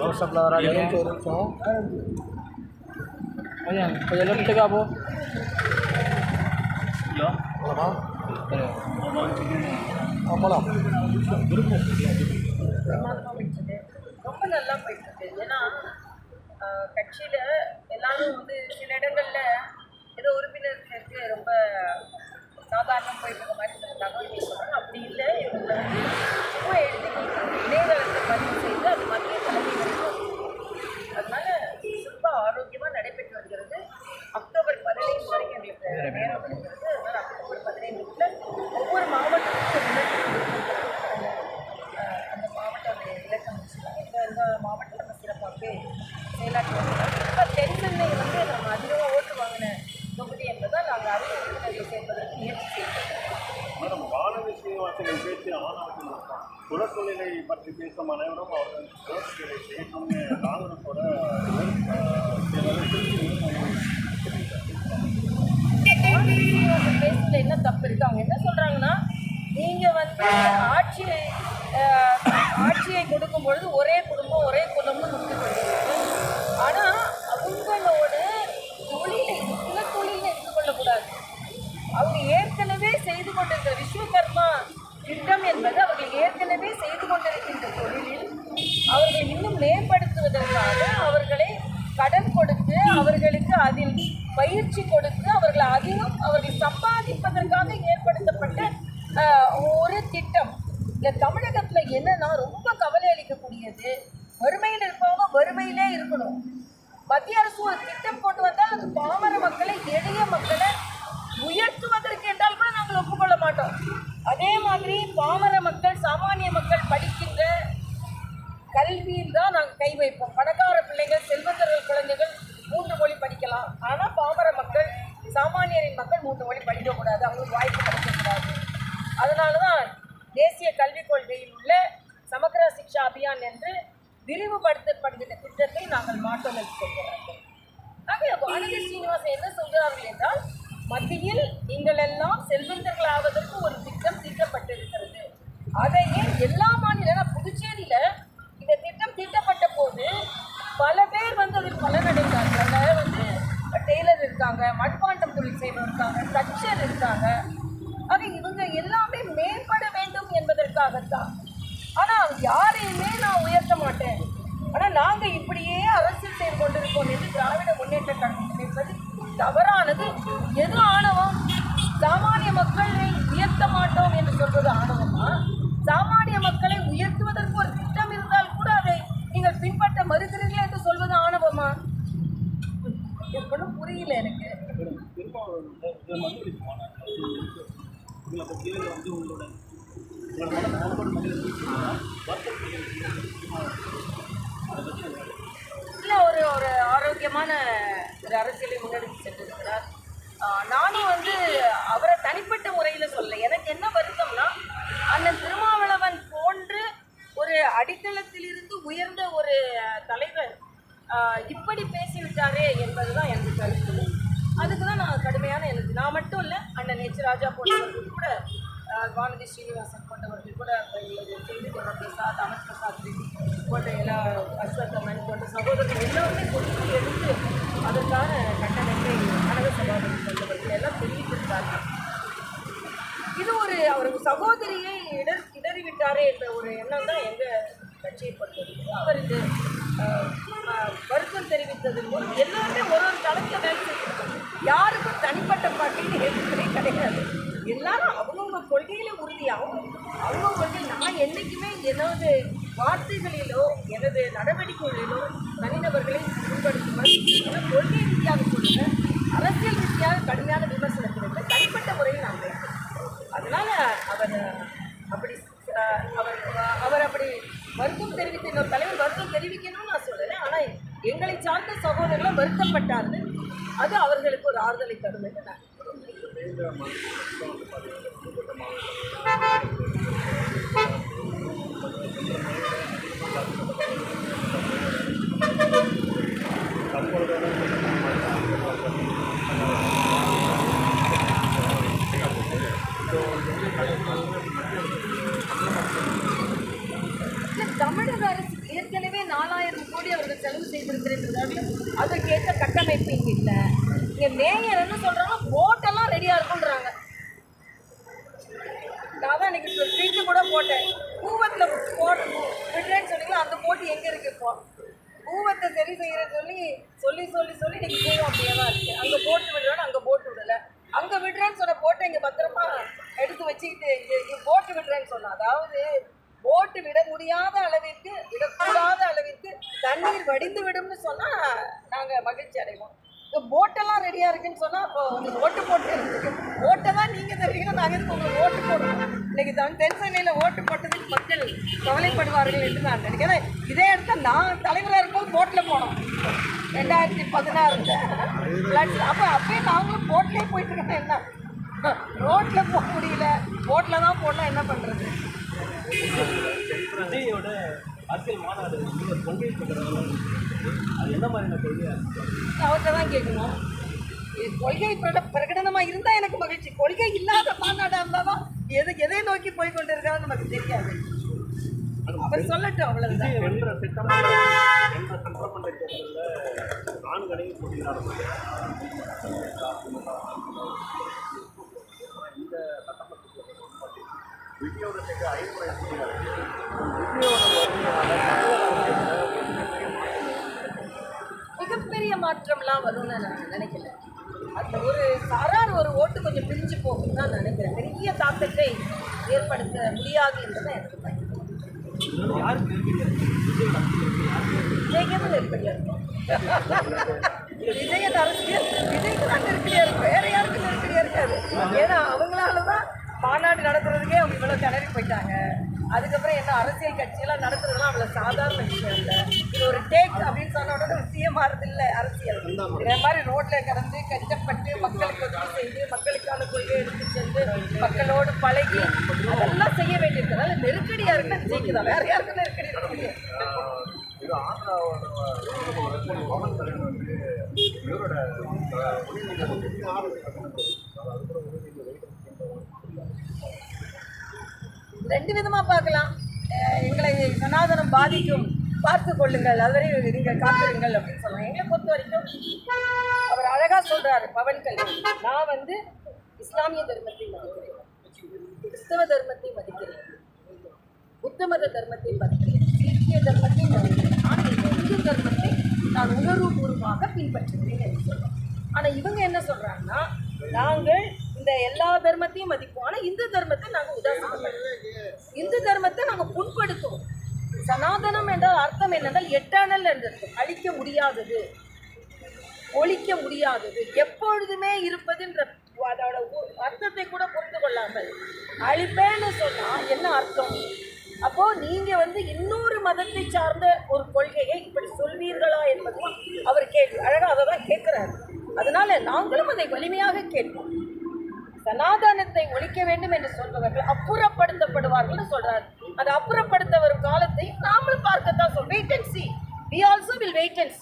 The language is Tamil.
ரோஸ் ஃப்ளவர் ஆடிட்டு ஒரு நிமிஷம் கொஞ்சம் கொஞ்சம் லெஃப்ட்டுக்கா போ ஹலோ போகலாமா போகலாம் ரொம்ப நல்லா போயிட்டு இருக்கு ஏன்னா கட்சியில் எல்லாரும் வந்து சில இடங்கள்ல ஏதோ உறுப்பினர்களுக்கு ரொம்ப போயிட்டு இருக்க மாதிரி தகவல்கள் சொல்றாங்க அப்படி இல்லை இவங்களை ரொம்ப எழுதி கொடுத்து இணையதளத்தில் பதிவு செய்து அது மத்திய தலைமை வரைக்கும் அதனால ரொம்ப ஆரோக்கியமா நடைபெற்று வருகிறது. அக்டோபர் பதினைந்து வரைக்கும் எங்களுக்கு நேரம் இருக்கிறது குலத்தொழிலை பற்றி பேசும் அனைவரும் அவர்கள் குலத்தொழிலை செய்யணும்னு காங்கிரஸோட என்ன தப்பு இருக்கு அவங்க என்ன சொல்றாங்கன்னா நீங்க வந்து ஆட்சியை ஆட்சியை கொடுக்கும் பொழுது ஒரே குடும்பம் ஒரே குலம்னு முடிவு பண்ணுறீங்க ஆனா அவங்களோட தொழிலை குல தொழிலை எடுத்துக்கொள்ளக்கூடாது அவங்க ஏற்கனவே செய்து கொண்டிருக்கிற விஸ்வகர்மா திட்டம் என்பது அவர் ஏற்கனவே செய்து கொண்டிருக்கின்ற தொழிலில் அவர்களை இன்னும் மேம்படுத்துவதற்காக அவர்களை கடன் கொடுத்து அவர்களுக்கு அதில் பயிற்சி கொடுத்து அவர்களை அதிலும் அவர்கள் சம்பாதிப்பதற்காக ஏற்படுத்தப்பட்ட ஒரு திட்டம். இந்த தமிழகத்தில் என்னன்னா ரொம்ப கவலை அளிக்கக்கூடியது. வறுமையில் இருப்பவங்க வறுமையிலே இருக்கணும். மத்திய அரசு ஒரு திட்டம் கொண்டு வந்தால் அது பாமர மக்களை எளிய மக்களை உயர்த்துவதற்கு என்றால் கூட நாங்கள் ஒப்புக்கொள்ள மாட்டோம். அதே மாதிரி பாமர மக்கள் சாமானிய மக்கள் படிக்கின்ற கல்வியில் தான் நாங்கள் கை வைப்போம். பணக்கார பிள்ளைகள் செல்வந்தர்கள் குழந்தைகள் மூன்று மொழி படிக்கலாம். ஆனால் பாமர மக்கள் சாமானியரின் மக்கள் மூன்று மொழி படிக்கக்கூடாது அவங்களுக்கு வாய்ப்பு கிடைக்கக்கூடாது அதனால தான் தேசிய கல்விக் கொள்கையில் உள்ள சமக்ர சிக்ஷா அபியான் என்று விரிவுபடுத்தப்படுகின்ற திட்டத்தை நாங்கள் மாற்றம் எடுத்துக்கொள்கிறார்கள் ஆக வானதி சீனிவாசன் என்ன சொல்கிறார்கள் என்றால் மத்தியில் நீங்கள் எல்லாம் செல்வந்தர்களாவதற்கு ஒரு திட்டம் தீட்டப்பட்டிருக்கிறது. அதையே எல்லா மாநில புதுச்சேரியில் தீட்டப்பட்ட போது பல பேர் வந்து அதில் பலனடைந்தாங்க அதில் வந்து டெய்லர் இருக்காங்க மட்பாண்டம் தொழில் செய்வோர் இருக்காங்க தச்சர் இருக்காங்க. ஆக இவங்க எல்லாமே மேம்பட வேண்டும் என்பதற்காகத்தான். ஆனால் யாரையுமே நான் உயர்த்த மாட்டேன். ஆனால் நாங்கள் இப்படியே அரசியல் செய்து கொண்டிருக்கோம் என்று திராவிட முன்னேற்ற கழகம் நினைப்பது தவறானது எது ஆணவம் சாமானிய மக்களை உயர்த்த மாட்டோம் என்று சொல்வது ஆணவமா சாமானிய மக்களை உயர்த்துவதற்கு ஒரு திட்டம் இருந்தால் கூட அதை நீங்கள் பின்பற்ற மறுக்கிறீர்கள் என்று சொல்வது ஆணவமா எப்படும் புரியல எனக்கு இதில் பற்றி வந்து உங்களோட உங்களோட நண்பர் இல்லை ஒரு ஒரு ஆரோக்கியமான ஒரு அரசியலை முன்னெடுத்து சென்றிருக்கிறார். நானும் வந்து அவரை தனிப்பட்ட முறையில் சொல்ல எனக்கு என்ன வருத்தம்னா அண்ணன் திருமாவளவன் போன்று ஒரு அடித்தளத்திலிருந்து உயர்ந்த ஒரு தலைவர் ஆஹ் இப்படி பேசிவிட்டாரே என்பதுதான் எனக்கு கருத்து. அதுக்கு தான் நான் கடுமையான எனக்கு நான் மட்டும் இல்லை அண்ணன் ஹெச் ராஜா போன்றவர்கள் கூட வானதி ஸ்ரீனிவாசன் போன்றவர்கள் கூட எங்களது செய்தி பிரசாத் அமர் பிரசாத் ரெட்டி போன்ற எல்லா அஸ்வத்தமன் போன்ற சகோதரர்கள் எல்லாருமே கொடுத்து எடுத்து அதற்கான கட்டணத்தை கனக சகோதரர் போன்றவர்கள் எல்லாம் தெரிவித்திருக்கார்கள் இது ஒரு அவரது சகோதரியை இடர் இடறிவிட்டாரே என்ற ஒரு எண்ணம் தான் எங்கள் கட்சியை பொறுத்தவரைக்கும். அவர் வருத்தம் தெரிவித்தது போல் எல்லாருமே ஒரு ஒரு தளத்தில் வேலை செய்யணும் யாருக்கும் தனிப்பட்ட பார்ட்டின்னு எதுவுமே கிடையாது. எல்லாரும் அவங்கவுங்க கொள்கையில உறுதியாகும். அவங்க கொள்கை நான் என்றைக்குமே எனது வார்த்தைகளிலோ எனது நடவடிக்கைகளிலோ தனிநபர்களை உட்படுத்துவேன் கொள்கை ரீதியாக சொல்லுங்கள் அரசியல் ரீதியாக கடுமையான விமர்சனத்திற்கு தனிப்பட்ட முறையில் நான் பேசுகிறேன் அதனால அவர் அப்படி அவர் அவர் அப்படி வருத்தம் தெரிவித்த இன்னொரு தலைவர் வருத்தம் தெரிவிக்கணும்னு நான் சொல்லலை. ஆனால் எங்களை சார்ந்த சகோதரர்கள் வருத்தப்பட்டார்கள். அது அவர்களுக்கு ஒரு ஆறுதலை தரும் என்று நான் தமிழக அரசு ஏற்கனவே நாலாயிரம் கோடி அவர்கள் செலவு செய்திருக்கிறார்கள் அதற்கேற்ற கட்டமைப்பு இங்க இல்ல இங்க மேயர் என்ன சொல்றாங்க போட்டெல்லாம் ரெடியா இருக்குன்றாங்க நான் தான் இன்னைக்கு ட்வீட்டு போட்டேன். கூவத்தில் போட்டு விடுறேன்னு சொன்னீங்களா? அந்த போட்டு எங்கே இருக்கு இப்போ? பூவத்தை சரி செய்யற சொல்லி சொல்லி சொல்லி சொல்லி நீங்கள் பூவம் அப்படியே தான் இருக்கு. அங்கே போட்டு விடுறேன்னு அங்கே போட்டு விடலை. அங்கே விடுறேன்னு சொன்ன போட்டை இங்கே பத்திரமா எடுத்து வச்சுக்கிட்டு இங்கே இங்கே போட்டு விடுறேன்னு சொன்னால் அதாவது போட்டு விட முடியாத அளவிற்கு விடக்கூடாத அளவிற்கு தண்ணீர் வடிந்து விடும்னு சொன்னால் நாங்கள் மகிழ்ச்சி அடைவோம். இப்போ போட்டெல்லாம் ரெடியாக இருக்குன்னு சொன்னால் அப்போ உங்களுக்கு ஓட்டு போட்டு இருக்கு ஓட்டை தான் நீங்கள் தருவீங்கன்னா நாங்கள் எதுக்கு உங்களுக்கு ஓட்டு போடுவோம் இன்னைக்கு தான் தென் சென்னையில் ஓட்டு போட்டதுக்கு மக்கள் கவலைப்படுவார்கள் என்று நான் நினைக்கிறேன். இதே இடத்த நான் தலைவராக இருக்கும்போது போட்டில் போனோம். ரெண்டாயிரத்தி பதினாறுல. அப்போ அப்பயே நாங்களும் போட்லேயே போயிட்டு இருக்கோம் என்ன? ரோட்டில் போக முடியல. போட்டில் தான் போடலாம் என்ன பண்ணுறது விஜயோட அரசியல் மாநாடு வந்து ஒரு கொள்கை அது என்ன மாதிரியான கொள்கையா அவர்கிட்ட தான் கேட்கணும். கொள்கை பிரகடனமாக இருந்தால் எனக்கு மகிழ்ச்சி. கொள்கை இல்லாத மாநாடாக இருந்தால் தான் எது எதை நோக்கி போய் கொண்டு இருக்கான்னு நமக்கு தெரியாது அவர் சொல்லட்டும் அவ்வளவுதான். சென்ற திட்டமாக சட்டமன்ற தேர்தலில் நான்கு போட்டியிடார்கள் இந்த விஜயோட வருகையால் மிகப்பெரிய மாற்றம்லாம் வரும்னு நான் நினைக்கல. அந்த ஒரு சாரார் ஒரு ஓட்டு கொஞ்சம் பிரிஞ்சு போகும் தான் நினைக்கிறேன். பெரிய தாக்கத்தை ஏற்படுத்த முடியாது என்பதை எனக்கு பயன் விஜய்க்கு இருக்கும் விஜயன் அரசியல் விஜய்க்கு தான் நெருக்கடியா இருக்கும் வேற யாருக்கும் நெருக்கடியா இருக்காது. ஏன்னா அவங்களால தான் மாநாடு நடத்துறதுக்கே அவங்க இவ்வளோ கிளறி போயிட்டாங்க. அதுக்கப்புறம் என்ன அரசியல் கட்சியெல்லாம் நடத்துறதுலாம் அவ்வளோ சாதாரண விஷயம் இல்லை. ஒரு டேக் அப்படின்னு சொன்ன உடனே விஷயம் மாறுது இல்லை அரசியல். இதே மாதிரி ரோட்ல கடந்து கஷ்டப்பட்டு மக்களுக்கு உதவி செய்து மக்களுக்கான கொள்கை எடுத்து சென்று மக்களோடு பழகி அதெல்லாம் செய்ய வேண்டியிருக்கிறதால நெருக்கடியா இருக்குன்னா விஜய்க்கு தான் வேற யாருக்கும் நெருக்கடி இருக்கு ரெண்டு விதமா பார்க்கலாம். எங்களை சனாதனம் பாதிக்கும். பார்த்து கொள்ளுங்கள் அவரை நீங்கள் காத்திருங்கள் அப்படின்னு சொல்லுவாங்க எங்களை பொறுத்த வரைக்கும் அவர் அழகா சொல்றாரு பவன் கல்யாணம் நான் வந்து இஸ்லாமிய தர்மத்தை மதிக்கிறேன். கிறிஸ்தவ தர்மத்தை மதிக்கிறேன். புத்த மத தர்மத்தை மதிக்கிறேன். சீக்கிய தர்மத்தை மதிக்கிறேன். ஆனால் இந்த இந்து தர்மத்தை நான் உணர்வுபூர்வமாக பின்பற்றுகிறேன் என்று சொல்றேன் ஆனால் இவங்க என்ன சொல்றாங்கன்னா நாங்கள் இந்த எல்லா தர்மத்தையும் மதிப்போம். ஆனால் இந்து தர்மத்தை நாங்கள் உதாரணம் இந்து தர்மத்தை நாங்கள் புண்படுத்துவோம். சனாதன அர்த்தம் என்னென்றால் எட்டர்னல் என்று அழிக்க முடியாதது. ஒழிக்க முடியாதது. எப்பொழுதுமே இருப்பதுன்ற அதோட அர்த்தத்தை கூட புரிந்து கொள்ளாமல் அழிப்பேன்னு சொன்னால் என்ன அர்த்தம்? அப்போ நீங்க வந்து இன்னொரு மதத்தை சார்ந்த ஒரு கொள்கையை இப்படி சொல்வீர்களா என்பதை அவர் கேள்வி. அழகாக அதை தான் கேட்கிறாரு. அதனால நாங்களும் அதை வலிமையாக கேட்போம். சனாதனத்தை ஒழிக்க வேண்டும் என்று சொல்பவர்கள் அப்புறப்படுத்தப்படுவார்கள்னு சொல்றாரு. அதை அப்புறப்படுத்த வரும் காலத்தை நாமளும் பார்க்கத்தான் சொல்லும் wait and C V also will wait and